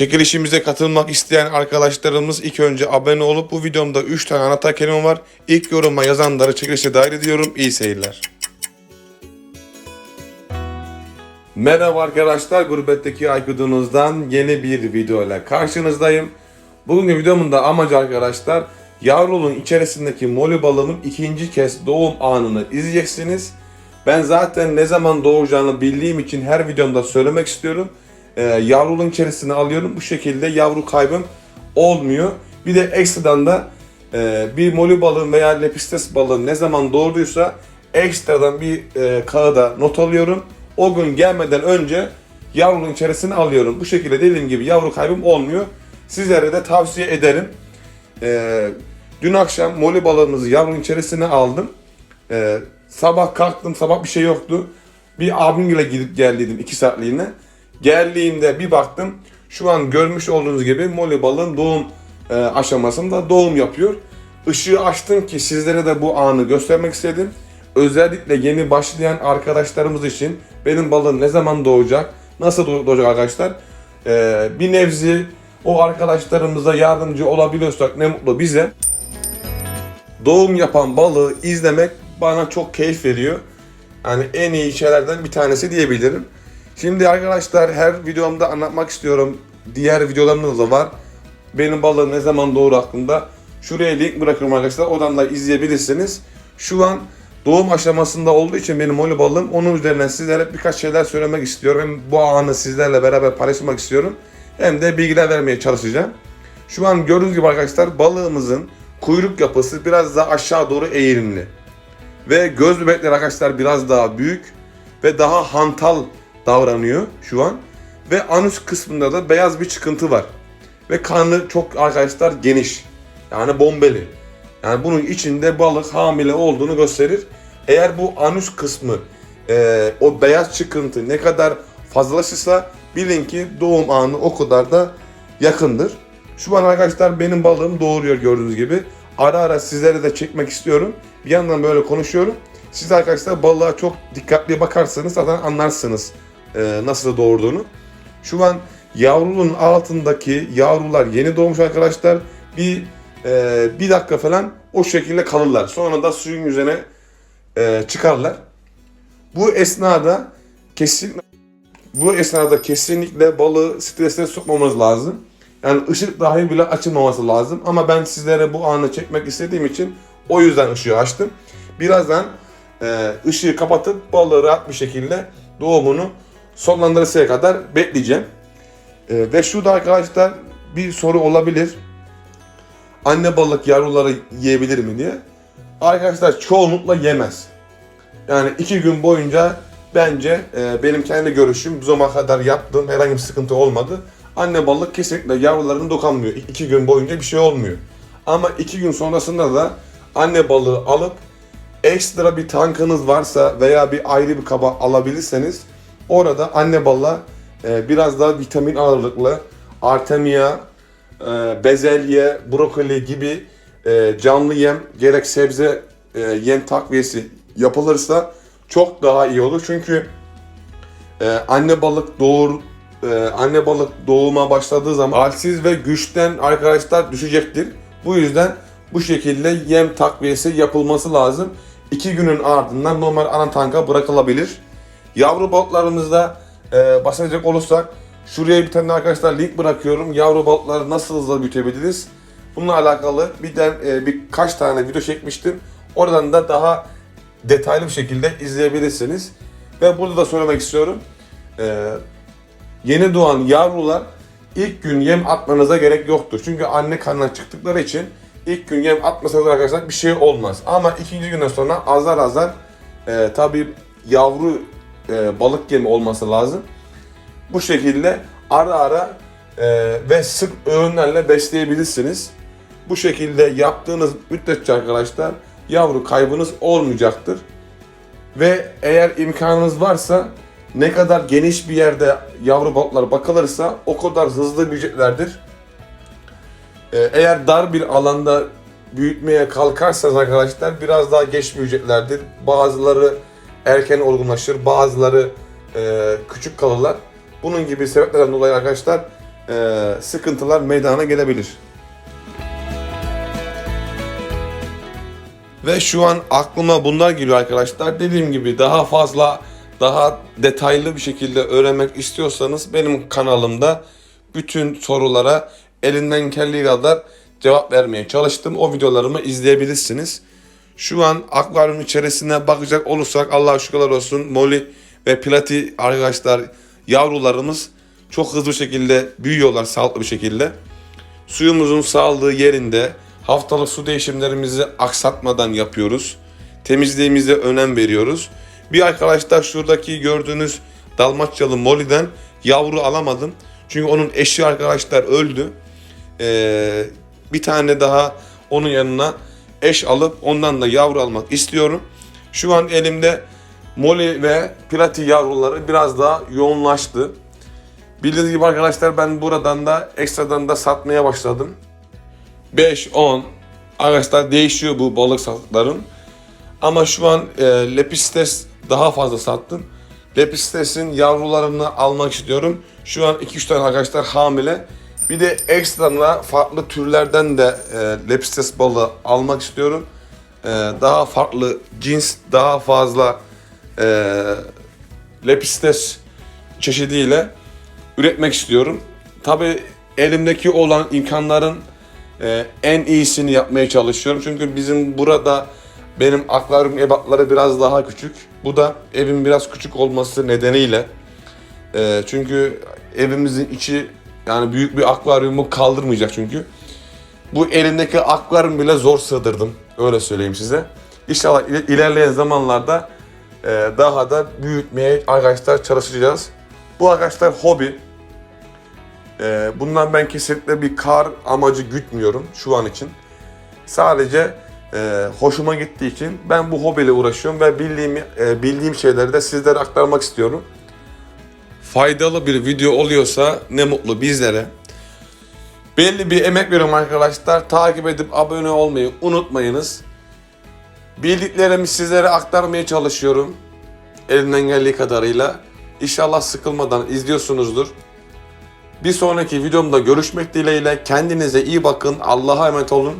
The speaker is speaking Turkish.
Çekilişimize katılmak isteyen arkadaşlarımız ilk önce abone olup bu videomda 3 tane anahtar kelime var. İlk yoruma yazanları çekilişe dahil ediyorum. İyi seyirler. Merhaba arkadaşlar, Gurbetteki Aykudunuz'dan yeni bir video ile karşınızdayım. Bugünkü videomun da amacı arkadaşlar, yavruluğun içerisindeki moli balığımın ikinci kez doğum anını izleyeceksiniz. Ben zaten ne zaman doğacağını bildiğim için her videomda söylemek istiyorum. Ee, yavruluğun içerisine alıyorum. Bu şekilde yavru kaybım olmuyor. Bir de ekstradan da e, bir moli balığın veya lepistes balığın ne zaman doğurduysa ekstradan bir e, kağıda not alıyorum. O gün gelmeden önce yavruluğun içerisine alıyorum. Bu şekilde dediğim gibi yavru kaybım olmuyor. Sizlere de tavsiye ederim. Ee, dün akşam moli balığımızı yavrunun içerisine aldım. Ee, sabah kalktım, sabah bir şey yoktu. Bir abimle gidip geldiydim 2 saatliğine. Geldiğimde bir baktım, şu an görmüş olduğunuz gibi moli balığın doğum e, aşamasında doğum yapıyor. Işığı açtım ki sizlere de bu anı göstermek istedim. Özellikle yeni başlayan arkadaşlarımız için benim balığım ne zaman doğacak, nasıl doğ- doğacak arkadaşlar? Ee, bir nevzi o arkadaşlarımıza yardımcı olabiliyorsak ne mutlu bize. Doğum yapan balığı izlemek bana çok keyif veriyor. Yani en iyi şeylerden bir tanesi diyebilirim. Şimdi arkadaşlar her videomda anlatmak istiyorum. Diğer videolarımda da var. Benim balığım ne zaman doğru hakkında. Şuraya link bırakıyorum arkadaşlar. Oradan da izleyebilirsiniz. Şu an doğum aşamasında olduğu için benim moli balığım. Onun üzerinden sizlere birkaç şeyler söylemek istiyorum. Hem bu anı sizlerle beraber paylaşmak istiyorum. Hem de bilgiler vermeye çalışacağım. Şu an gördüğünüz gibi arkadaşlar balığımızın kuyruk yapısı biraz daha aşağı doğru eğilimli. Ve göz bebekleri arkadaşlar biraz daha büyük ve daha hantal davranıyor şu an. Ve anüs kısmında da beyaz bir çıkıntı var. Ve karnı çok arkadaşlar geniş. Yani bombeli. Yani bunun içinde balık hamile olduğunu gösterir. Eğer bu anüs kısmı e, o beyaz çıkıntı ne kadar fazlalaşırsa bilin ki doğum anı o kadar da yakındır. Şu an arkadaşlar benim balığım doğuruyor gördüğünüz gibi. Ara ara sizlere de çekmek istiyorum. Bir yandan böyle konuşuyorum. Siz arkadaşlar balığa çok dikkatli bakarsanız zaten anlarsınız e, nasıl doğurduğunu. Şu an yavruluğun altındaki yavrular yeni doğmuş arkadaşlar. Bir e, bir dakika falan o şekilde kalırlar. Sonra da suyun yüzüne e, çıkarlar. Bu esnada kesin bu esnada kesinlikle balığı strese sokmamız lazım. Yani ışık dahi bile açılmaması lazım. Ama ben sizlere bu anı çekmek istediğim için o yüzden ışığı açtım. Birazdan e, ışığı kapatıp balığı rahat bir şekilde doğumunu sonlandırıncaya kadar bekleyeceğim. E, ve şurada arkadaşlar bir soru olabilir. Anne balık yavruları yiyebilir mi diye. Arkadaşlar çoğunlukla yemez. Yani iki gün boyunca bence e, benim kendi görüşüm bu zamana kadar yaptığım herhangi bir sıkıntı olmadı. Anne balık kesinlikle yavrularını dokanmıyor. İki gün boyunca bir şey olmuyor. Ama iki gün sonrasında da anne balığı alıp ekstra bir tankınız varsa veya bir ayrı bir kaba alabilirseniz orada anne balığa e, biraz daha vitamin ağırlıklı artemia, e, bezelye, brokoli gibi e, canlı yem gerek sebze e, yem takviyesi yapılırsa çok daha iyi olur. Çünkü e, anne balık doğur e, anne balık doğuma başladığı zaman halsiz ve güçten arkadaşlar düşecektir. Bu yüzden bu şekilde yem takviyesi yapılması lazım. İki günün ardından normal ana tanka bırakılabilir. Yavru balıklarımızda e, bahsedecek olursak şuraya bir tane arkadaşlar link bırakıyorum. Yavru balıkları nasıl hızlı büyütebiliriz? Bununla alakalı birden e, birkaç tane video çekmiştim. Oradan da daha detaylı bir şekilde izleyebilirsiniz. Ve burada da söylemek istiyorum. E, yeni doğan yavrular ilk gün yem atmanıza gerek yoktur. Çünkü anne karnından çıktıkları için ilk gün yem atmasanız arkadaşlar bir şey olmaz. Ama ikinci günden sonra azar azar e, tabii yavru e, balık yemi olması lazım. Bu şekilde ara ara e, ve sık öğünlerle besleyebilirsiniz. Bu şekilde yaptığınız müddetçe arkadaşlar yavru kaybınız olmayacaktır. Ve eğer imkanınız varsa ne kadar geniş bir yerde yavru balıklar bakılırsa o kadar hızlı büyüyeceklerdir. Ee, Eğer dar bir alanda büyütmeye kalkarsanız arkadaşlar biraz daha geç büyüyeceklerdir. Bazıları erken olgunlaşır, bazıları e, küçük kalırlar. Bunun gibi sebeplerden dolayı arkadaşlar e, sıkıntılar meydana gelebilir. Ve şu an aklıma bunlar geliyor arkadaşlar. Dediğim gibi daha fazla, daha detaylı bir şekilde öğrenmek istiyorsanız benim kanalımda bütün sorulara elinden geldiği kadar cevap vermeye çalıştım. O videolarımı izleyebilirsiniz. Şu an akvaryum içerisine bakacak olursak Allah'a şükürler olsun Molly ve Plati arkadaşlar yavrularımız çok hızlı şekilde büyüyorlar sağlıklı bir şekilde. Suyumuzun sağlığı yerinde. Haftalık su değişimlerimizi aksatmadan yapıyoruz. Temizliğimize önem veriyoruz. Bir arkadaşlar şuradaki gördüğünüz Dalmaçyalı Molly'den yavru alamadım. Çünkü onun eşi arkadaşlar öldü. Ee, bir tane daha onun yanına eş alıp ondan da yavru almak istiyorum. Şu an elimde Molly ve Plati yavruları biraz daha yoğunlaştı. Bildiğiniz gibi arkadaşlar ben buradan da ekstradan da satmaya başladım. 5-10 arkadaşlar değişiyor bu balık satların. Ama şu an e, Lepistes daha fazla sattım. Lepistes'in yavrularını almak istiyorum. Şu an 2-3 tane arkadaşlar hamile. Bir de ekstra farklı türlerden de e, Lepistes balığı almak istiyorum. E, daha farklı cins, daha fazla e, Lepistes çeşidiyle üretmek istiyorum. Tabi elimdeki olan imkanların e, en iyisini yapmaya çalışıyorum. Çünkü bizim burada benim akvaryum ebatları biraz daha küçük. Bu da evin biraz küçük olması nedeniyle. E, çünkü evimizin içi yani büyük bir akvaryumu kaldırmayacak çünkü. Bu elimdeki akvaryum bile zor sığdırdım. Öyle söyleyeyim size. İnşallah il- ilerleyen zamanlarda e, daha da büyütmeye arkadaşlar çalışacağız. Bu arkadaşlar hobi. Ee, bundan ben kesinlikle bir kar amacı gütmüyorum şu an için. Sadece e, hoşuma gittiği için ben bu hobiyle uğraşıyorum ve bildiğim e, bildiğim şeyleri de sizlere aktarmak istiyorum. Faydalı bir video oluyorsa ne mutlu bizlere. Belli bir emek veriyorum arkadaşlar. Takip edip abone olmayı unutmayınız. Bildiklerimi sizlere aktarmaya çalışıyorum. Elimden geldiği kadarıyla. İnşallah sıkılmadan izliyorsunuzdur. Bir sonraki videomda görüşmek dileğiyle kendinize iyi bakın. Allah'a emanet olun.